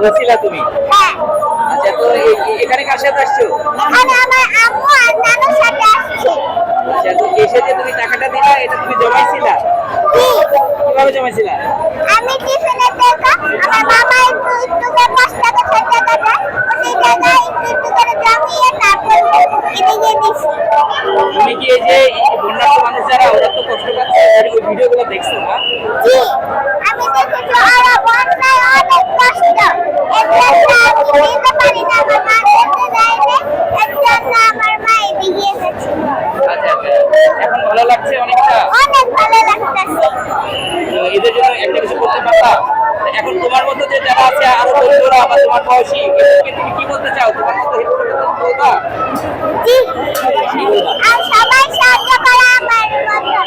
বলছিলা তুমি? হ্যাঁ। আচ্ছা তো এখানে কার সাথে আসছো? এখানে আমার আম্মু আর নানুর সাথে আসছি। আচ্ছা তো এসে যে তুমি টাকাটা দিলা? এটা তুমি জমাইছিলা? কীভাবে জমাইছিলা? আমি টিফিনে দেখা আমার মামা একটু একটু করে পাঁচ টাকা ছয় টাকা দেয়। ওই টাকা একটু একটু করে জমিয়ে তারপর এদিকে দিছি। তুমি কি এই যে এই বন্যার্থ মানুষ যারা ওরা তো কষ্ট পাচ্ছে ওই ভিডিওগুলো দেখছ না জি আমি দেখেছি ওরা বন্যায় অনেক কষ্ট এর জন্য আমি দিতে পারি না আমার মা যেতে দেয় না এর জন্য আমার মা এদিকে এসেছে আচ্ছা আচ্ছা এখন ভালো লাগছে অনেকটা? এদের জন্য একটা কিছু করতে পারতা এখন তোমার মতো যে যারা আছে, আরও বা তোমার বয়সী তুমি কি বলতে চাও? তোমার মতো হেল্প তুমি বলবা জি কি বলবা আর সবাই সাহায্য করো আমার মতো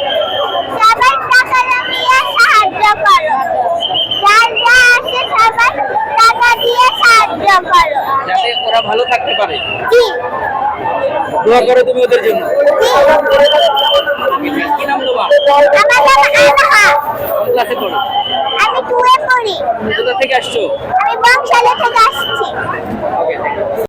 সবাই টাকা জমিয়ে সাহায্য করো যার যা আছে সবাই টাকা দিয়ে সাহায্য করো যাতে ওরা ভালো থাকতে পারে। দোয়া করো তুমি ওদের জন্য। কি নাম তোমার আমার নাম আনহা কোন ক্লাসে পড়ো? আমি টুয়ে পড়ি। কোথা থেকে আসছো? আমি বংশালে থেকে আসছি।